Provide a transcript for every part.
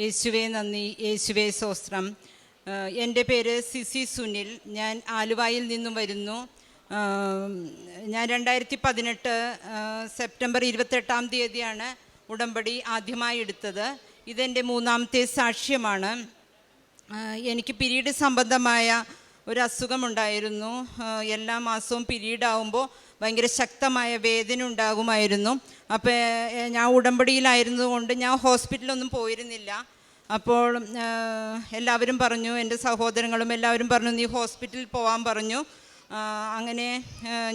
യേശുവേ നന്ദി. യേശുവേ സ്വസ്ത്രം എന്റെ പേര് സിസി സുനിൽ. ഞാൻ ആലുവായിൽ നിന്നും വരുന്നു. ഞാൻ രണ്ടായിരത്തി പതിനെട്ട് സെപ്റ്റംബർ ഇരുപത്തെട്ടാം തീയതിയാണ് ഉടമ്പടി ആദ്യമായി എടുത്തത്. ഇതെന്റെ മൂന്നാമത്തെ സാക്ഷ്യമാണ്. എനിക്ക് പിരീഡ് സംബന്ധമായ ഒരു അസുഖമുണ്ടായിരുന്നു എല്ലാ മാസവും പിരീഡ് ആകുമ്പോൾ ഭയങ്കര ശക്തമായ വേദന ഉണ്ടാകുമായിരുന്നു. അപ്പോൾ ഞാൻ ഉടമ്പടിയിലായിരുന്നതുകൊണ്ട് ഞാൻ ഹോസ്പിറ്റലൊന്നും പോയിരുന്നില്ല. അപ്പോൾ എല്ലാവരും പറഞ്ഞു എന്റെ സഹോദരങ്ങളും എല്ലാവരും പറഞ്ഞു നീ ഹോസ്പിറ്റലിൽ പോകാൻ പറഞ്ഞു. അങ്ങനെ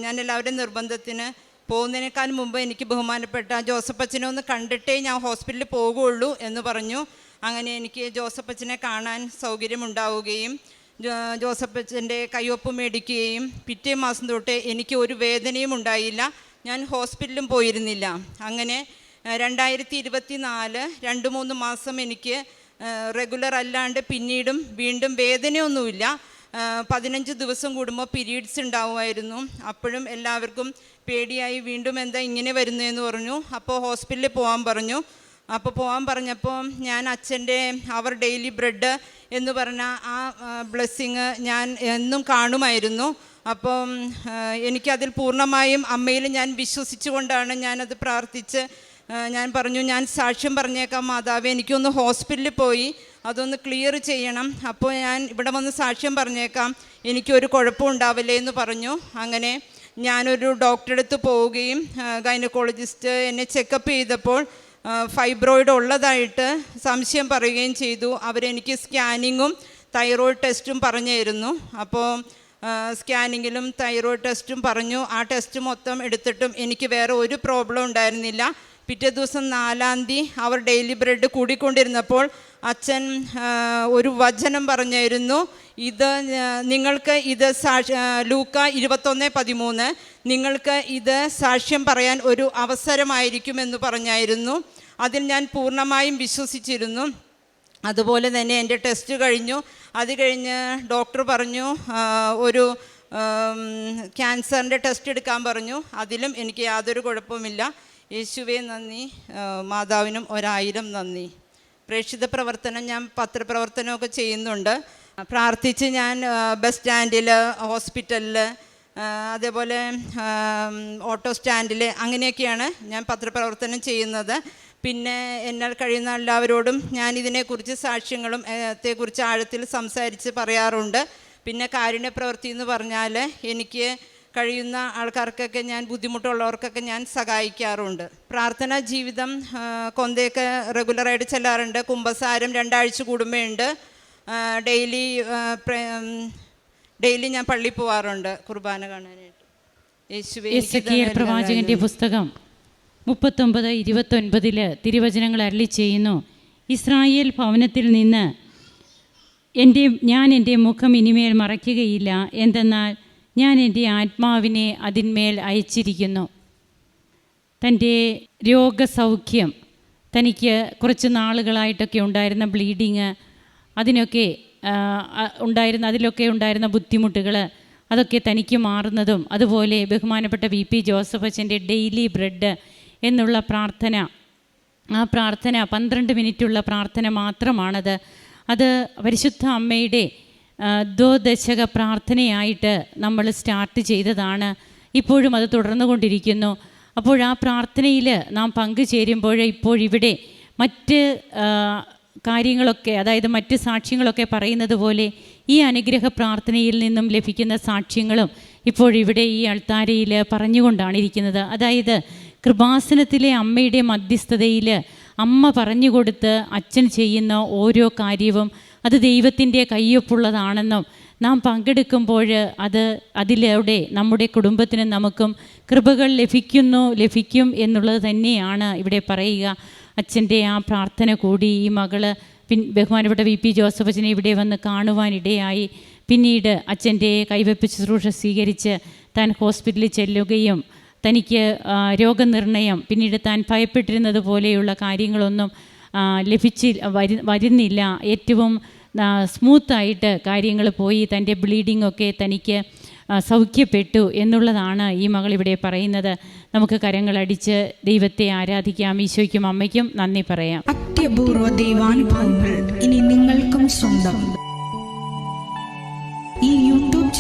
ഞാൻ എല്ലാവരുടെയും നിർബന്ധത്തിന് പോകുന്നതിനേക്കാൾ മുമ്പ് എനിക്ക് ബഹുമാനപ്പെട്ട ജോസഫ് അച്ഛനെ ഒന്ന് കണ്ടിട്ടേ ഞാൻ ഹോസ്പിറ്റലിൽ പോകുള്ളൂ എന്ന് പറഞ്ഞു. അങ്ങനെ എനിക്ക് ജോസഫ് അച്ഛനെ കാണാൻ സൗകര്യമുണ്ടാവുകയും ജോസഫ് അച്ഛന്റെ കയ്യൊപ്പ് മേടിക്കുകയും പിറ്റേ മാസം തൊട്ട് എനിക്ക് ഒരു വേദനയും ഉണ്ടായില്ല. ഞാൻ ഹോസ്പിറ്റലിലും പോയിരുന്നില്ല. അങ്ങനെ രണ്ടായിരത്തി ഇരുപത്തി നാല് രണ്ട് മൂന്ന് മാസം എനിക്ക് റെഗുലർ അല്ലാണ്ട് പിന്നീടും വീണ്ടും വേദനയൊന്നുമില്ല. പതിനഞ്ച് ദിവസം കൂടുമ്പോൾ പീരീഡ്സ് ഉണ്ടാവുമായിരുന്നു. അപ്പോഴും എല്ലാവർക്കും പേടിയായി വീണ്ടും എന്താ ഇങ്ങനെ വരുന്നു എന്ന് പറഞ്ഞു. അപ്പോൾ ഹോസ്പിറ്റലിൽ പോകാൻ പറഞ്ഞു. അപ്പോൾ പോകാൻ പറഞ്ഞപ്പോൾ ഞാൻ അച്ഛന്റെ അവർ ഡെയിലി ബ്രെഡ് എന്ന് പറഞ്ഞ ആ ബ്ലെസ്സിങ് ഞാൻ എന്നും കാണുമായിരുന്നു. അപ്പോൾ എനിക്കതിൽ പൂർണമായും അമ്മയിൽ ഞാൻ വിശ്വസിച്ചുകൊണ്ടാണ് ഞാനത് പ്രാർത്ഥിച്ച് ഞാൻ പറഞ്ഞു ഞാൻ സാക്ഷ്യം പറഞ്ഞേക്കാം മാതാവ് എനിക്കൊന്ന് ഹോസ്പിറ്റലിൽ പോയി അതൊന്ന് ക്ലിയർ ചെയ്യണം. അപ്പോൾ ഞാൻ ഇവിടെ വന്ന് സാക്ഷ്യം പറഞ്ഞേക്കാം എനിക്കൊരു കുഴപ്പം ഉണ്ടാവില്ലേ എന്ന് പറഞ്ഞു. അങ്ങനെ ഞാനൊരു ഡോക്ടറെ അടുത്ത് പോവുകയും ഗൈനക്കോളജിസ്റ്റ് എന്നെ ചെക്കപ്പ് ചെയ്തപ്പോൾ ഫൈബ്രോയിഡ് ഉള്ളതായിട്ട് സംശയം പറയുകയും ചെയ്തു. അവരെനിക്ക് സ്കാനിങ്ങും തൈറോയ്ഡ് ടെസ്റ്റും പറഞ്ഞായിരുന്നു. അപ്പോൾ സ്കാനിങ്ങിലും തൈറോയ്ഡ് ടെസ്റ്റും പറഞ്ഞു. ആ ടെസ്റ്റ് മൊത്തം എടുത്തിട്ടും എനിക്ക് വേറെ ഒരു പ്രോബ്ലം ഉണ്ടായിരുന്നില്ല. പിറ്റേ ദിവസം നാലാം തീയതി അവർ ഡെയിലി ബ്രെഡ് കൂടിക്കൊണ്ടിരുന്നപ്പോൾ അച്ഛൻ ഒരു വചനം പറഞ്ഞായിരുന്നു ഇത് നിങ്ങൾക്ക് ഇത് സാക്ഷ ലൂക്ക ഇരുപത്തൊന്ന് പതിമൂന്ന് നിങ്ങൾക്ക് ഇത് സാക്ഷ്യം പറയാൻ ഒരു അവസരമായിരിക്കുമെന്ന് പറഞ്ഞായിരുന്നു. അതിൽ ഞാൻ പൂർണമായും വിശ്വസിച്ചിരുന്നു. അതുപോലെ തന്നെ എന്റെ ടെസ്റ്റ് കഴിഞ്ഞു. അത് കഴിഞ്ഞ് ഡോക്ടർ പറഞ്ഞു ഒരു ക്യാൻസറിന്റെ ടെസ്റ്റ് എടുക്കാൻ പറഞ്ഞു. അതിലും എനിക്ക് യാതൊരു കുഴപ്പമില്ല യേശുവേ നന്ദി. മാതാവിനും ഒരായിരം നന്ദി. പ്രേക്ഷിത പ്രവർത്തനം ഞാൻ പത്രപ്രവർത്തനമൊക്കെ ചെയ്യുന്നുണ്ട്. പ്രാർത്ഥിച്ച് ഞാൻ ബസ് സ്റ്റാൻഡിൽ ഹോസ്പിറ്റലിൽ അതേപോലെ ഓട്ടോ സ്റ്റാൻഡിൽ അങ്ങനെയൊക്കെയാണ് ഞാൻ പത്രപ്രവർത്തനം ചെയ്യുന്നത്. പിന്നെ എന്നാൽ കഴിയുന്ന എല്ലാവരോടും ഞാൻ ഇതിനെക്കുറിച്ച് സാക്ഷ്യങ്ങളും ത്തെക്കുറിച്ച് ആഴത്തിൽ സംസാരിച്ച് പറയാറുണ്ട്. പിന്നെ കാരുണ്യ പ്രവൃത്തി എന്ന് പറഞ്ഞാൽ എനിക്ക് കഴിയുന്ന ആൾക്കാർക്കൊക്കെ ഞാൻ ബുദ്ധിമുട്ടുള്ളവർക്കൊക്കെ ഞാൻ സഹായിക്കാറുണ്ട്. പ്രാർത്ഥനാ ജീവിതം കൊന്തയൊക്കെ റെഗുലറായിട്ട് ചെല്ലാറുണ്ട്. കുംഭസാരം രണ്ടാഴ്ച കൂടുമ്പോഴുണ്ട് ഡെയിലി ഡെയിലി ഞാൻ പള്ളി പോവാറുണ്ട് കുർബാന കാണാനായിട്ട്. പ്രവാചകന്റെ പുസ്തകം മുപ്പത്തൊമ്പത് ഇരുപത്തൊൻപതിൽ തിരുവചനങ്ങൾ അരളി ചെയ്യുന്നു. ഇസ്രായേൽ ഭവനത്തിൽ നിന്ന് എന്റെ ഞാൻ എന്റെ മുഖം ഇനിമേൽ മറയ്ക്കുകയില്ല. എന്തെന്നാൽ ഞാൻ എന്റെ ആത്മാവിനെ അതിന്മേൽ അയച്ചിരിക്കുന്നു. തന്റെ രോഗസൗഖ്യം തനിക്ക് കുറച്ച് നാളുകളായിട്ടൊക്കെ ഉണ്ടായിരുന്ന ബ്ലീഡിങ് അതിനൊക്കെ ഉണ്ടായിരുന്ന അതിലൊക്കെ ഉണ്ടായിരുന്ന ബുദ്ധിമുട്ടുകൾ അതൊക്കെ തനിക്ക് മാറുന്നതും അതുപോലെ ബഹുമാനപ്പെട്ട വി പി ജോസഫ് അച്ഛന്റെ ഡെയിലി ബ്രെഡ് എന്നുള്ള പ്രാർത്ഥന ആ പ്രാർത്ഥന പന്ത്രണ്ട് മിനിറ്റുള്ള പ്രാർത്ഥന മാത്രമാണത്. അത് പരിശുദ്ധ അമ്മയുടെ ദ്വദശക പ്രാർത്ഥനയായിട്ട് നമ്മൾ സ്റ്റാർട്ട് ചെയ്തതാണ്. ഇപ്പോഴും അത് തുടർന്നു കൊണ്ടിരിക്കുന്നു അപ്പോൾ ആ പ്രാർത്ഥനയിൽ നാം പങ്കുചേരുമ്പോൾ ഇപ്പോഴിവിടെ മറ്റ് കാര്യങ്ങളൊക്കെ അതായത് മറ്റ് സാക്ഷ്യങ്ങളൊക്കെ പറയുന്നത് പോലെ ഈ അനുഗ്രഹ പ്രാർത്ഥനയിൽ നിന്നും ലഭിക്കുന്ന സാക്ഷ്യങ്ങളും ഇപ്പോഴിവിടെ ഈ അൾത്താരയിൽ പറഞ്ഞുകൊണ്ടാണ് ഇരിക്കുന്നത്. അതായത് കൃപാസനത്തിലെ അമ്മയുടെ മധ്യസ്ഥതയിൽ അമ്മ പറഞ്ഞു കൊടുത്ത് അച്ഛൻ ചെയ്യുന്ന ഓരോ കാര്യവും അത് ദൈവത്തിന്റെ കയ്യൊപ്പുള്ളതാണെന്നും നാം പങ്കെടുക്കുമ്പോൾ അത് അതിലൂടെ നമ്മുടെ കുടുംബത്തിന് നമുക്കും കൃപകൾ ലഭിക്കുന്നു ലഭിക്കും എന്നുള്ളത് തന്നെയാണ് ഇവിടെ പറയുക. അച്ഛന്റെ ആ പ്രാർത്ഥന കൂടി ഈ മകൾ പിൻ ബഹുമാനപ്പെട്ട വി പി ജോസഫ് അച്ഛനെ ഇവിടെ വന്ന് കാണുവാനിടയായി. പിന്നീട് അച്ഛന്റെ കൈവെപ്പ് ശുശ്രൂഷ സ്വീകരിച്ച് താൻ ഹോസ്പിറ്റലിൽ ചെല്ലുകയും തനിക്ക് രോഗനിർണയം പിന്നീട് താൻ ഭയപ്പെട്ടിരുന്നത് പോലെയുള്ള കാര്യങ്ങളൊന്നും ലഭിച്ചി വരു വരുന്നില്ല. ഏറ്റവും സ്മൂത്തായിട്ട് കാര്യങ്ങൾ പോയി. തന്റെ ബ്ലീഡിംഗ് ഒക്കെ തനിക്ക് സൗഖ്യപ്പെട്ടു എന്നുള്ളതാണ് ഈ മകൾ ഇവിടെ പറയുന്നത്. നമുക്ക് കരങ്ങളടിച്ച് ദൈവത്തെ ആരാധിക്കാം. ഈശോയ്ക്കും അമ്മയ്ക്കും നന്ദി പറയാം. അത്യ അത്യപൂർവ ദൈവാനുഭവങ്ങൾ ഇനി നിങ്ങൾക്കും സ്വന്തം.